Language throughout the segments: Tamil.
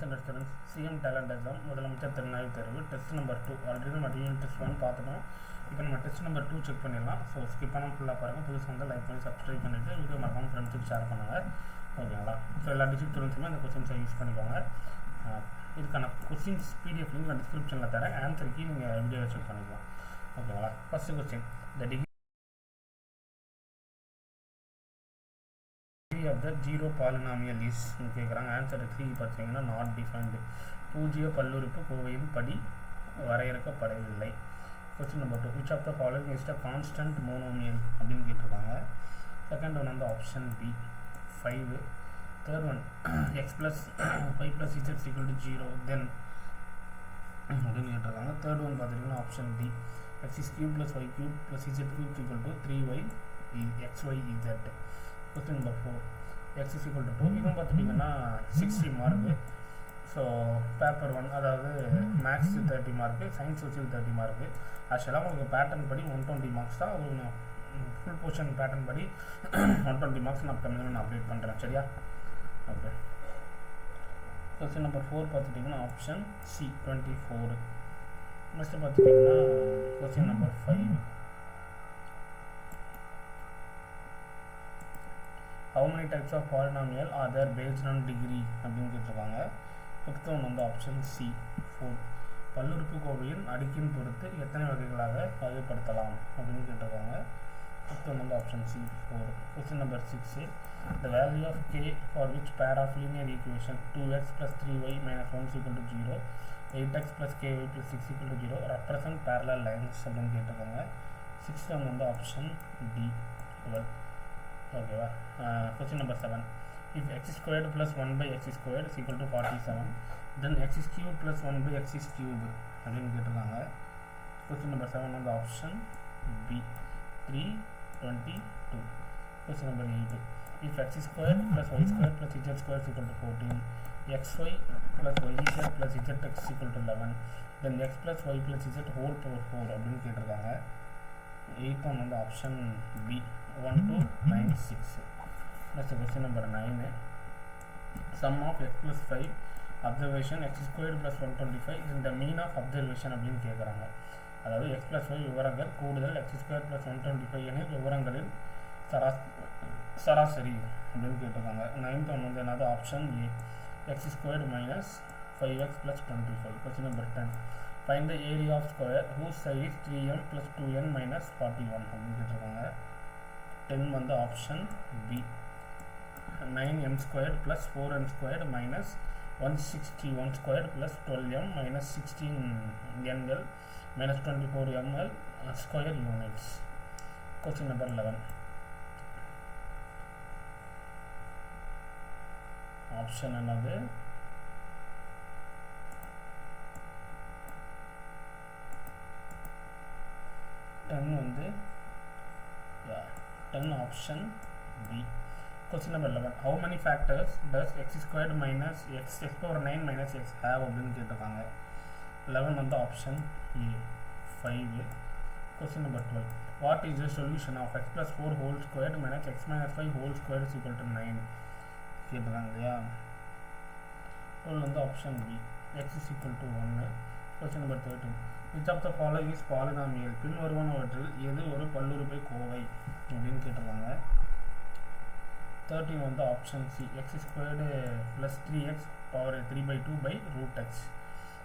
Friends and students CM talent exam முதலமைச்சர் திறனாய்வு தேர்வு டெஸ்ட் நம்பர் டூ ஆல்ரெடி நம்ம டிஎன் டெஸ்ட் ஒன் பார்த்துட்டோம். இப்போ நம்ம டெஸ்ட் நம்பர் டூ செக் பண்ணிடலாம். ஸோ ஸ்கிப் பண்ணாமல் ஃபுல்லாக பாருங்கள் புதுசாக வந்து லைக் பண்ணி சப்ஸ்கிரைப் பண்ணிவிட்டு வீடியோ மறக்காமல் ஃப்ரெண்ட்ஸுக்கு ஷேர் பண்ணுங்கள் ஓகேங்களா? ஸோ எல்லா டிஸ்ட்ரிக்ட் ஸ்டூடெண்ட்ஸுமே அந்த கொஸ்டின்ஸை யூஸ் பண்ணிக்கோங்க. இதுக்கான கொஸ்டின்ஸ் பிடிஎஃப் லிங்க் நான் டிஸ்கிரிப்ஷனில் தரேன். ஆன்சருக்கு நீங்கள் வீடியோவை செக் பண்ணிக்கலாம். ஓகேங்களா? First question the degree of the zero polynomial is கேட்குறாங்க ஆன்சர் த்ரீ பார்த்தீங்கன்னா நாட் டிஃபைன்டு பூஜ்ஜிய பல்லுறுப்பு கோவையும் படி வரையறுக்கப்படவில்லை. Question number two which of the following is the constant monomial அப்படின்னு கேட்டிருக்காங்க. செகண்ட் ஒன் வந்து option B five third one X plus five plus Z equal to zero then அப்படின்னு கேட்டிருக்காங்க. தேர்ட் ஒன் பார்த்துட்டிங்கன்னா option D X is cube plus Y cube plus Z cube equal to three Y X Y Z question number four X is equal to two இதுவும் பார்த்துட்டிங்கன்னா sixty mark so paper one அதாவது max thirty mark science social thirty mark ஆக்சுவலாக உங்களுக்கு பேட்டர்ன் படி ஒன் டுவெண்ட்டி மார்க்ஸ் தான் உங்களுக்கு நான் ஃபுல் போர்ஷன் பேட்டர்ன் படி ஒன் டுவெண்ட்டி மார்க்ஸ் நான் கம்மியாக நான் அப்டேட் பண்ணுறேன் சரியா? ஓகே கொஸ்டின் நம்பர் ஃபோர் பார்த்துட்டிங்கன்னா option C twenty four next பார்த்துட்டிங்கன்னா question number five how many types of polynomial are there based on degree அப்படின்னு கேட்டிருக்காங்க. ஃபிஃப்த் ஒன் வந்து ஆப்ஷன் சி ஃபோர் பல்லுறுப்புக்கோவையின் அடுக்கின் பொறுத்து எத்தனை வகைகளாக வகைப்படுத்தலாம் அப்படின்னு கேட்டிருக்காங்க. ஃபிஃப்த் ஒன் வந்து option C four question number six the value of K for which pair of linear equation two X plus three Y minus one equal to zero eight X plus K Y plus six equal to zero represent parallel lines அப்படின்னு கேட்டிருக்காங்க. சிக்ஸ்த் ஒன் வந்து ஆப்ஷன் டி டுவெல் ஓகேவா question number seven if X squared plus one by X squared is equal to forty seven then X is cube plus one by X is cube அப்படின்னு கேட்டிருக்காங்க. கொஸ்டின் நம்பர் செவன் வந்து option B three twenty two question number eight if X square plus Y square plus Z square equal to fourteen X Y plus Y Z plus Z X equal to eleven then X plus Y plus Z whole power four அப்படின்னு கேட்டிருக்காங்க. எயித் ஒன் வந்து option B one two nine six next question number nine sum of X plus five observation X square plus one twenty five இந்த மீன் ஆஃப் அப்சர்வேஷன் அப்படின்னு கேட்குறாங்க அதாவது எக்ஸ் ப்ளஸ் ஃபைவ் விவரங்கள் கூடுதல் X square plus one twenty five எனில் விவரங்களில் சரா சராசரி அப்படின்னு கேட்டிருக்காங்க. நைன்த் ஒன் வந்து என்னது? Option A X squared minus five X plus twenty five question number ten find the area of square whose size three M plus two N minus forty one அப்படின்னு கேட்டிருக்காங்க. டென் வந்து option B nine M squared plus four M squared minus one sixty one squared plus twelve M minus sixteen NL minus twenty four ML square units question number eleven option என்னது? டென் வந்து ten option B question number eleven how many factors does X squared minus X X power nine minus X have அப்படின்னு கேட்டிருக்காங்க. லெவன் வந்து option A five question number twelve what is the solution of X plus four whole squared minus X minus five whole square is equal to nine கேட்டிருக்காங்க இல்லையா? டுவெல் வந்து option B X is equal to ஒன்று question number thirteen which of the follow is polynomial பின்வருவனவற்றில் எது ஒரு பல்லுறுப்பை கோவை அப்படின்னு கேட்டிருக்காங்க. தேர்ட்டின் வந்து option C X squared plus three X power three by two by root X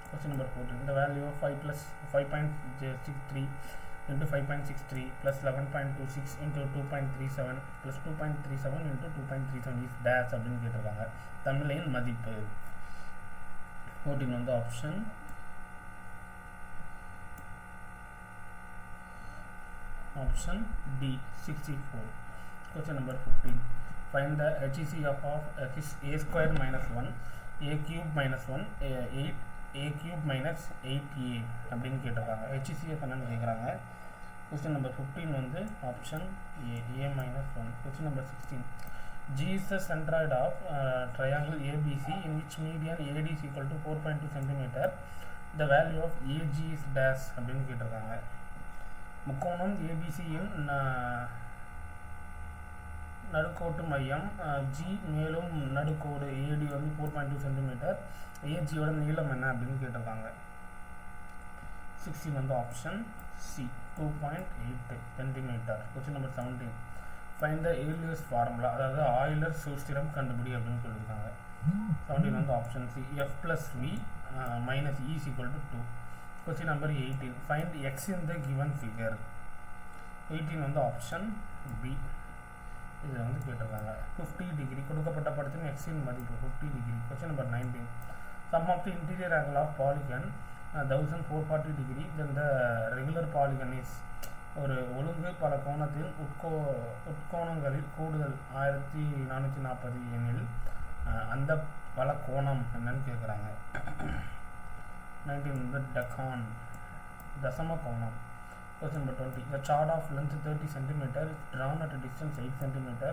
question number fourteen இந்த value five plus five point six three into five point six three plus eleven point two six into two point three seven plus two point three seven into two point three seven is dash அப்படின்னு கேட்டிருக்காங்க. தமிழின் மதிப்பு. ஃபோர்டீன் வந்து option option D 64 question number 15 find the HEC of, of x a square minus 1 a cube minus 1 a, 8 a cube minus 8a அப்படின்னு கேட்டிருக்காங்க HCF என்னன்னு கேட்குறாங்க கொஸ்டின் நம்பர் ஃபிஃப்டீன் வந்து option A A minus one question number sixteen G is the centroid of uh, triangle ABC in which median AD is equal to 4.2 centimeter. The value of AG is dash அப்படின்னு கேட்டிருக்காங்க முக்கோணம் ஏபிசியின் நடுக்கோட்டு மையம் ஜி மேலும் நடுக்கோடு ஏடி வந்து ஃபோர் பாயிண்ட் டூ சென்டிமீட்டர் ஏஜியோட நீளம் என்ன அப்படின்னு கேட்டிருக்காங்க. சிக்ஸ்டி வந்து option C two point eight centimetre question number seventeen find the earliest formula அதாவது ஆயிலர் சூஸ்திரம் கண்டுபிடி அப்படின்னு சொல்லியிருக்காங்க. செவன்டீன் வந்து option C F plus V minus E equal to two question number eighteen find X in the given figure eighteen வந்து ஆப்ஷன் பி இதில் வந்து கேட்டிருக்காங்க. ஃபிஃப்டி டிகிரி கொடுக்கப்பட்ட படத்தின் எக்ஸின் மதிப்பு fifty degree question number nineteen sum of the interior angle of polygon thousand four forty degree then the regular polygon is ஒரு ஒழுங்கு பல கோணத்தில் உட்கோ உட்கோணங்களில் கூடுதல் ஆயிரத்தி நானூற்றி நாற்பது எனில் uh, அந்த பல கோணம் என்னன்னு கேட்குறாங்க நைன்டீன் வந்து டெக்கான் தசம கோணம். Question number 20 the chart of length 30 centimeter is drawn at a distance 8 centimeter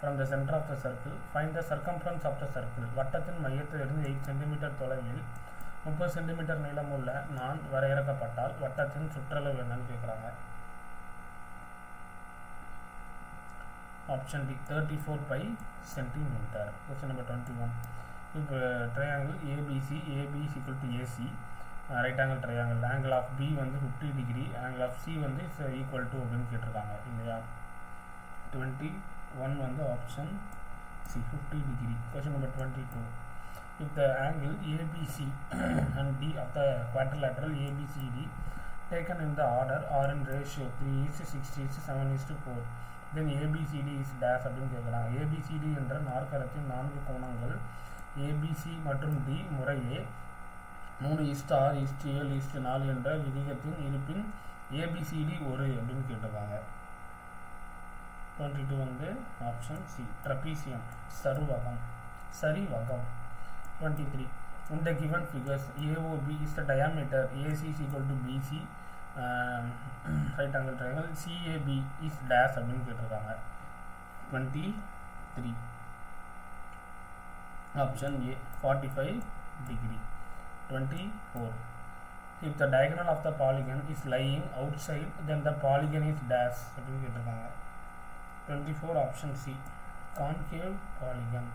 from the center of the circle. Find the circumference of the வட்டத்தின் மையத்திலிருந்து 8 சென்டிமீட்டர் தொலைவில் முப்பது சென்டிமீட்டர் நீளமுள்ள நான் வரையறுக்கப்பட்டால் வட்டத்தின் சுற்றளவு என்னன்னு கேட்குறாங்க option D thirty four pi centimetre question number twenty one இப்போ triangle ABC AB equal to AC right angle triangle angle of B வந்து fifty degree angle of C வந்து ஈக்குவல் டு அப்படின்னு கேட்டிருக்காங்க. இல்லையா? டுவெண்ட்டி ஒன் வந்து option C fifty degree question number twenty two if the angle ABC and D of the quadrilateral ABCD taken in the order or in ratio 3 is 6 is 7 is to 4 then ABCD is dash அப்படின்னு கேட்குறாங்க ஏபிசிடி என்ற நாற்கரத்தின் நான்கு கோணங்கள் ஏபிசி மற்றும் டி முறையே மூணு இஸ்ட் ஆறு இஸ்ட் ஏழு இஸ்ட் நாலு என்ற விதிகத்தின் இருப்பின் ஏபிசிடி ஒரு அப்படின்னு கேட்டிருக்காங்க. டுவெண்ட்டி டூ வந்து ஆப்ஷன் சி ட்ரபீசியம் சருவகம் சரிவகம். 23 in the given figures. AOB is the diameter. AC is to BC right um, right CAB triangle. CAB அப்படின்னு கேட்டிருக்காங்க. 23 option A 45 degree 24 if the diagonal of the polygon is lying outside then the polygon is dash அப்படின்னு கேட்டிருக்காங்க. Twenty four option C concave polygon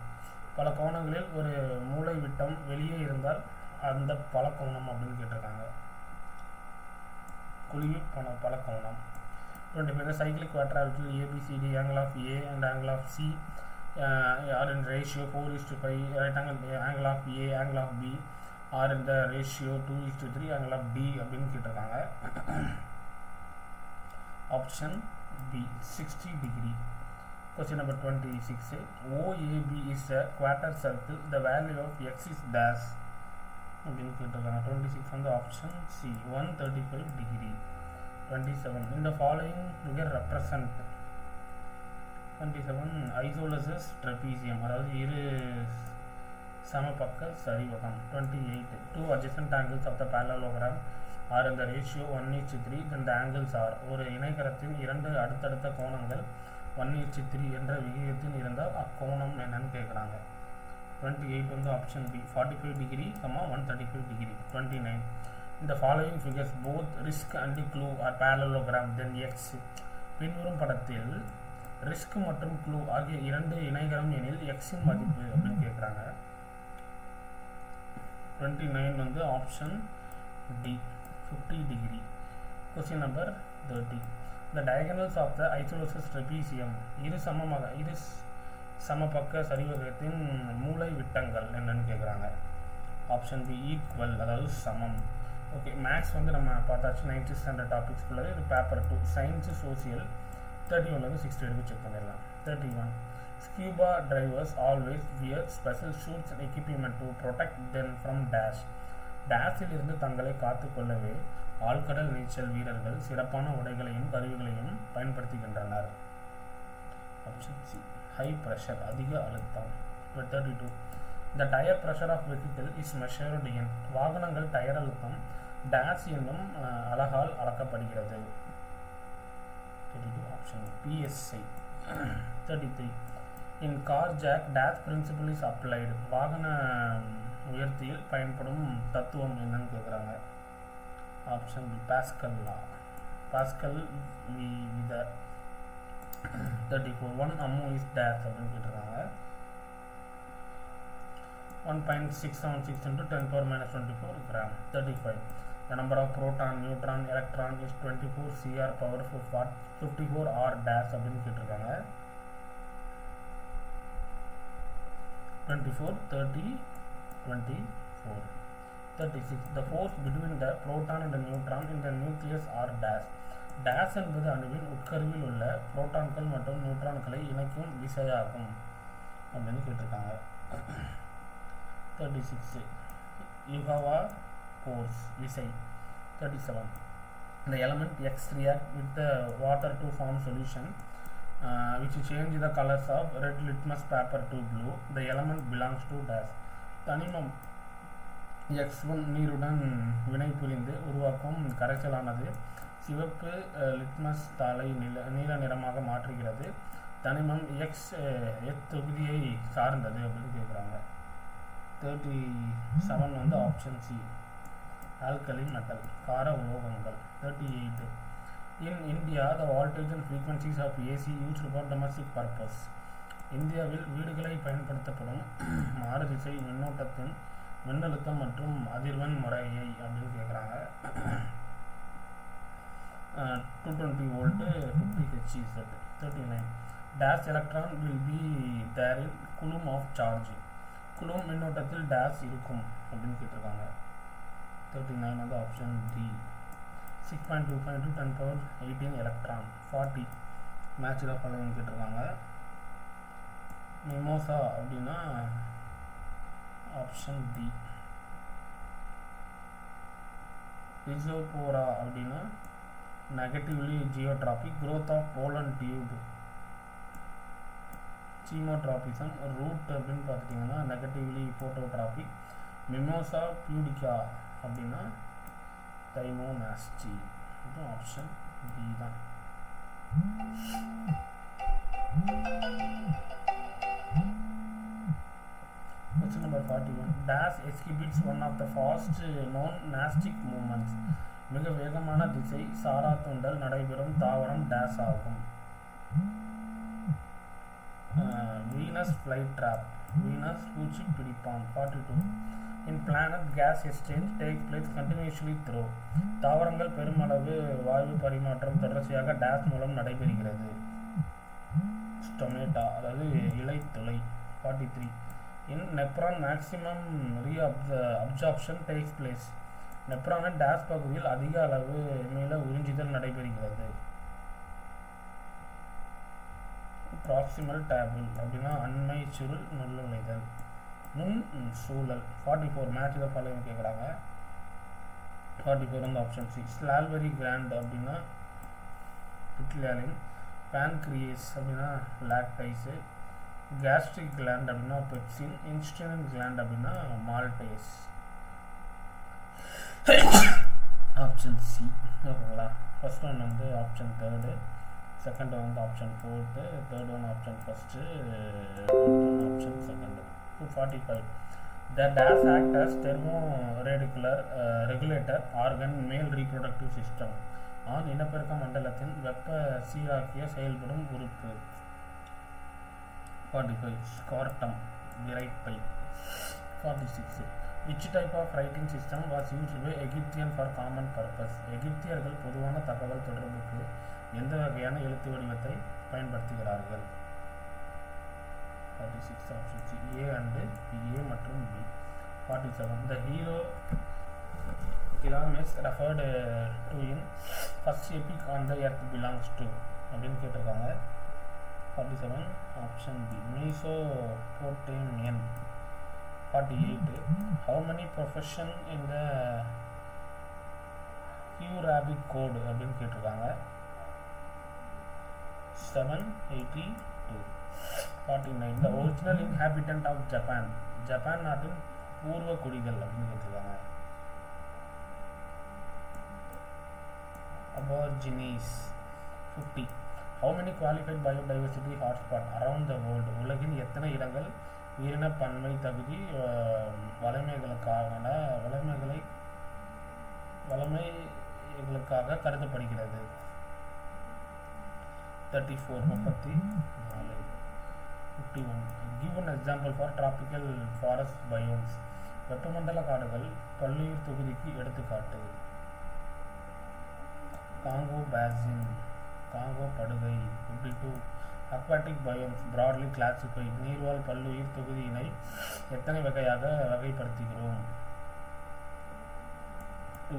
பல கோணங்களில் ஒரு மூளை விட்டம் வெளியே இருந்தால் அந்த பல கோணம் அப்படின்னு கேட்டிருக்காங்க. குழிவு பண பல கோணம் twenty five cyclic குவாட்ராவில் ABCD angle of A and angle of C are in ratio four is five right angle angle of A angle of B are இந்த ratio two is three angle of B அப்படின்னு கேட்டிருக்காங்க. Option B sixty degree question number twenty six OAB is a quarter circle the value of X is dash அப்படின்னு கேட்டிருக்காங்க. டுவெண்ட்டி சிக்ஸ் வந்து option C one thirty five degree twenty seven இந்த following figure represent twenty seven isosceles trapezium அதாவது இரு சமபக்க சரிவகம் twenty eight two adjacent angles of the parallelogram are இந்த ரேஷியோ ஒன் ஈச் த்ரீ இந்த ஆங்கிள்ஸ் ஆர் ஒரு இணைகரத்தின் இரண்டு அடுத்தடுத்த கோணங்கள் ஒன் ஈச் த்ரீ என்ற விகிதத்தில் இருந்தால் அக்கோணம் என்னன்னு கேட்குறாங்க டுவெண்ட்டி எயிட் வந்து option B forty five degree comma one thirty five degree twenty nine இந்த following figures both RISK and CLUE are parallelogram then X பின்வரும் படத்தில் ரிஸ்க் மற்றும் க்ளூ ஆகிய இரண்டு இணைகரம் எனில் எக்ஸின் மதிப்பு அப்படின்னு கேட்குறாங்க டுவெண்ட்டி நைன் வந்து option D fifty degree question number thirty the diagonals of the isosceles trapezium இரு சமமாக இரு சமபக்க சரிவகத்தின் மூளை விட்டங்கள் என்னன்னு கேட்குறாங்க ஆப்ஷன் பி ஈக்குவல் அதாவது சமம். ஓகே மேக்ஸ் வந்து நம்ம பார்த்தாச்சு நைன்த்து ஸ்டாண்டர்ட் டாபிக்ஸ் ஃபுல்லாக இது paper two science social thirty ஒன்லேருந்து சிக்ஸ்டி வரைக்கும் செக் பண்ணிடலாம். Thirty one scuba drivers always wear special suits and equipment to protect then from dash டேஷில் இருந்து தங்களை காத்துக்கொள்ளவே ஆழ்கடல் நீச்சல் வீரர்கள் சிறப்பான உடைகளையும் கருவிகளையும் பயன்படுத்துகின்றனர். ஆப்ஷன் சி ஹை ப்ரெஷர் அதிக அழுத்தம். Thirty two the tyre pressure of vehicle is measured in வாகனங்கள் டயர் அழுத்தம். டேஷ் என்னும் அழகால் அளக்கப்படுகிறது. Thirty option PSI thirty three in car jack dash principle is applied வாகன உயர்த்தியில் பயன்படும் தத்துவம் என்னன்னு கேட்குறாங்க option B Pascal law Pascal we வித. Thirty four one amu is dash அப்படின்னு கேட்டிருக்காங்க. One point six seven six into ten power minus twenty four gram thirty five the number of proton neutron electron is twenty four CR power fifty four are dash அப்படின்னு கேட்டிருக்காங்க. Twenty four thirty twenty four thirty six the force between the proton and neutron in the nucleus are dash dash என்பது அணுவில் உட்கருவில் உள்ள புரோட்டான்கள் மற்றும் நியூட்ரான்களை இணைக்கும் விசையாகும் அப்படின்னு கேட்டிருக்காங்க. தேர்ட்டி சிக்ஸு யுகவா ஃபோர்ஸ் விசை thirty seven the element X react with the water to form solution uh, which change the colors of red litmus paper to blue the element belongs to dash தனிமம் X1 நீருடன் வினை புரிந்து உருவாக்கும் கரைசலானது சிவப்பு லிட்மஸ் தாளை நில நீல நிறமாக மாற்றுகிறது தனிமம் எக்ஸ் தொகுதியை சார்ந்தது அப்படின்னு கேட்குறாங்க தேர்ட்டி செவன் வந்து ஆப்ஷன் சி ஆல்கலின் மெட்டல் கார உலோகங்கள் thirty eight in India the voltage and frequencies of AC use for domestic purpose இந்தியாவில் வீடுகளை பயன்படுத்தப்படும் மாறுதிசை மின்னோட்டத்தின் மின்னழுத்தம் மற்றும் அதிர்வெண் முறையை அப்படின்னு கேட்குறாங்க two twenty volt fifty HE set thirty nine dash electron will be there in coulomb of charge coulomb மின்னோட்டத்தில் டேஷ் இருக்கும் அப்படின்னு கேட்டிருக்காங்க. தேர்ட்டி நைன் வந்து option D six point two point two ten power eighteen electron forty match the following கேட்டிருக்காங்க. மிமோசா அப்படின்னா ஆப்ஷன் டி ரிசோபோரா அப்படின்னா negatively geotropic growth of pollen tube chemotropism root அப்படின்னு பார்த்துட்டிங்கன்னா நெகட்டிவ்லி ஃபோட்டோட்ராபிக் மிமோசா பியூடிகா அப்படின்னா தைமோனாஸ்டி இது ஆப்ஷன் பி தான் Question number 41. Dash exhibits one of the fast known äh, nastic movements. மிக வேகமான திசை சாரா தூண்டல் நடைபெறும் தாவரம் டேஸ் ஆகும். வீனஸ் ஃப்ளைட் ட்ராப் வீனஸ் பூச்சி பிடிப்பான் forty two in planet gas exchange take place continuously through தாவரங்கள் பெருமளவு வாயு பரிமாற்றம் தொடர்ச்சியாக டேஸ் மூலம் நடைபெறுகிறது. ஸ்டொமேட்டா அதாவது இலைத்துளை forty three in nephron maximum reabsorption takes place நெப்ரானின் dash பகுதியில் அதிக அளவு மீள உறிஞ்சுதல் நடைபெறுகிறது. ப்ராக்சிமல் டேபிள் அப்படின்னா அண்மை சுருள் நுள்ளுழைதல். முன் சூழல். ஃபார்ட்டி ஃபோர் மேட்ச் தான் ஃபாலோ கேட்குறாங்க ஃபார்ட்டி ஃபோர் வந்து ஆப்ஷன் சி ஸ்லால்வெரி கிராண்ட் அப்படின்னா பிட்லாலின் பேன்க்ரியஸ் அப்படின்னா லாக்டைஸு கேஸ்ட்ரிக் கிளாண்ட் அப்படின்னா பெப்சின் இன்ஸ்டினன் கிளாண்ட் அப்படின்னா மால்டேஸ் ஆப்ஷன் சி ஓகேங்களா? ஃபஸ்ட் ஒன் வந்து ஆப்ஷன் தேர்டு செகண்ட் வந்து option fourth third one option first option second two forty five the dash act as thermo radicular regulator organ male reproductive system ஆண் இனப்பெருக்க மண்டலத்தின் வெப்ப சீராக்கிய செயல்படும் உறுப்பு. Forty five scrotum விரைப்பை forty six which type of writing system was used by Egyptian for common purpose எகிப்தியர்கள் பொதுவான தகவல் தொடர்புக்கு எந்த வகையான எழுத்து வடிவத்தை பயன்படுத்துகிறார்கள்? Forty six options C A and A மற்றும் B forty seven the hero Gilgamesh referred to in first epic on the earth belongs to அப்படின்னு கேட்டிருக்காங்க forty seven option B Mesopotamian forty eight how many profession இந்த ஹியூராபிக் கோடு அப்படின்னு கேட்டிருக்காங்க seven eighty two forty nine. The original inhabitant of Japan Japan நாட்டின் பூர்வ குடிகள் அப்படின்னு கேட்டிருக்காங்க. Aborigines fifty how many qualified biodiversity hotspot around the world உலகின் எத்தனை இடங்கள்? உயிரின பன்மை தகுதி வளமைகளுக்காக வளமைகளை வளமைகளுக்காக கருதப்படுகிறது. தேர்ட்டி ஃபோர் முப்பத்தி நாலு. Fifty one give example for tropical forest biomes வெப்பமண்டல காடுகள் பல்லுயிர் தொகுதிக்கு எடுத்துக்காட்டு. காங்கோ பேசின் காங்கோ படுகை fifty two aquatic biomes broadly classify நீர்வாழ் பல்லுயிர் தொகுதியினை எத்தனை வகையாக வகைப்படுத்துகிறோம்? Two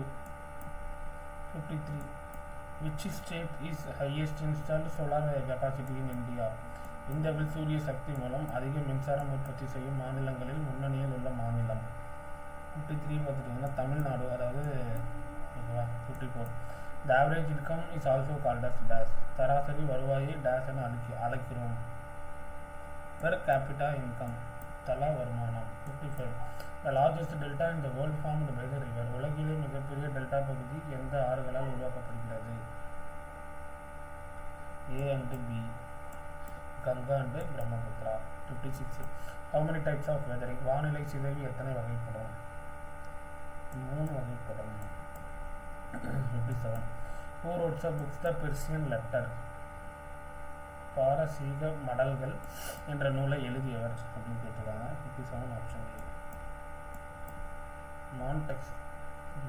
fifty three which state is highest installed solar capacity in India இந்த சூரிய சக்தி மூலம் அதிக மின்சாரம் உற்பத்தி செய்யும் மாநிலங்களில் முன்னணியில் உள்ள மாநிலம். ஃபிஃப்டி த்ரீ பார்த்துட்டிங்கன்னா தமிழ்நாடு அதாவது ஓகேவா fifty four the average income is also called as dash சராசரி வருவாயை டேஸ் என அழைக்கி அழைக்கிறோம். பெர் கேபிட்டா இன்கம் தலா வருமானம் fifty five the largest delta in the world formed by the river உலகிலே மிகப்பெரிய டெல்டா பகுதி எந்த ஆறுகளால் உருவாக்கப்படுகிறது? A and B Ganga and Brahmaputra. Fifty six how many types of weathering வானிலை சிதைவு எத்தனை வகைப்படும்? மூணு வகைப்படும். Fifty seven for wrote of books the Persian letter பாரசீக மடல்கள் என்ற நூலை எழுதியவர் அப்படின்னு கேட்டிருக்காங்க. Fifty seven option A Montesquieu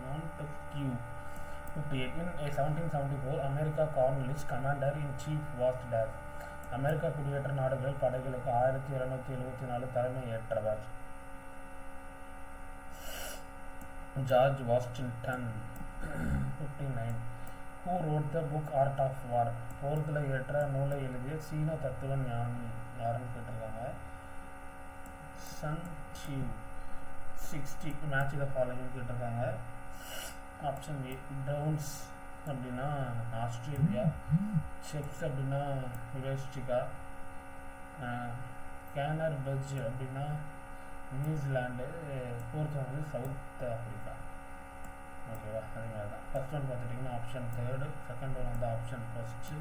Montesquieu fifty eight in seventeen seventy four America Cornwallis commander in chief was dash America குடியேற்ற நாடுகளில் படைகளுக்கு ஆயிரத்தி இருநூத்தி எழுபத்தி நாலு தலைமை ஏற்றவர். George Washington fifty nine who wrote the book art of war போர்களை ஏற்ற நூலை எழுதிய சீன தத்துவ ஞானி யாருன்னு கேட்டிருக்காங்க? Sun Tzu sixty match the following கேட்டிருக்காங்க. ஆப்ஷன் ஏ டவுன்ஸ் அப்படின்னா ஆஸ்திரேலியா செப்ஸ் அப்படின்னா யுரேஸ்டிகா கேனர் பஜ் அப்படின்னா நியூசிலாண்டு ஃபோர்த் வந்து சவுத் ஆஃப்ரிக்கா ஓகேவா? அதே மாதிரி தான். ஃபஸ்ட் ஒன் பார்த்துட்டிங்கன்னா ஆப்ஷன் தேர்டு செகண்ட் ஒன் வந்து option first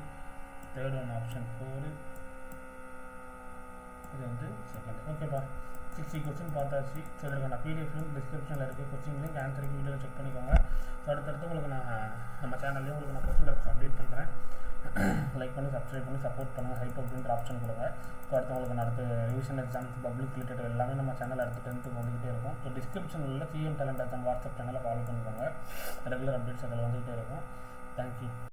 third one option four இது வந்து செகண்ட் ஓகேப்பா. சிக்ஸ்டி கொஸ்டின் பார்த்தாச்சு. ஸோ நான் பிடிஎஃப் லிங்க் டிஸ்கிரிப்ஷனில் இருக்குது கொஸ்டின் லிங்க் ஆன்சருக்கு வீடியோவில் செக் பண்ணிக்கோங்க. அடுத்தடுத்து உங்களுக்கு நான் நம்ம சேனல்லையும் உங்களுக்கு நான் கொஸ்டின் பேப்பர்ஸ் அப்டேட் பண்ணுறேன் லைக் பண்ணி சப்ஸ்கிரைப் பண்ணி சப்போர்ட் பண்ணுங்கள் ஹைப் அப்படின்ற ஆப்ஷன் கொடுங்க. ஸோ அடுத்து உங்களுக்கு அடுத்து ரிவிஷன் எக்ஸாம்ஸ் பப்ளிக் ரிலேட்டட் எல்லாமே நம்ம சேனல் அடுத்து டென்த்துக்கு வந்துகிட்டே இருக்கும். ஸோ டிஸ்கிரிப்ஷனில் உள்ள சிஎம் டேலண்ட் எக்ஸாம் வாட்ஸ்அப் சேனலை ஃபாலோ பண்ணிக்கோங்க. ரெகுலர் அப்டேட்ஸ் அதில் வந்துகிட்டே இருக்கும். தேங்க்யூ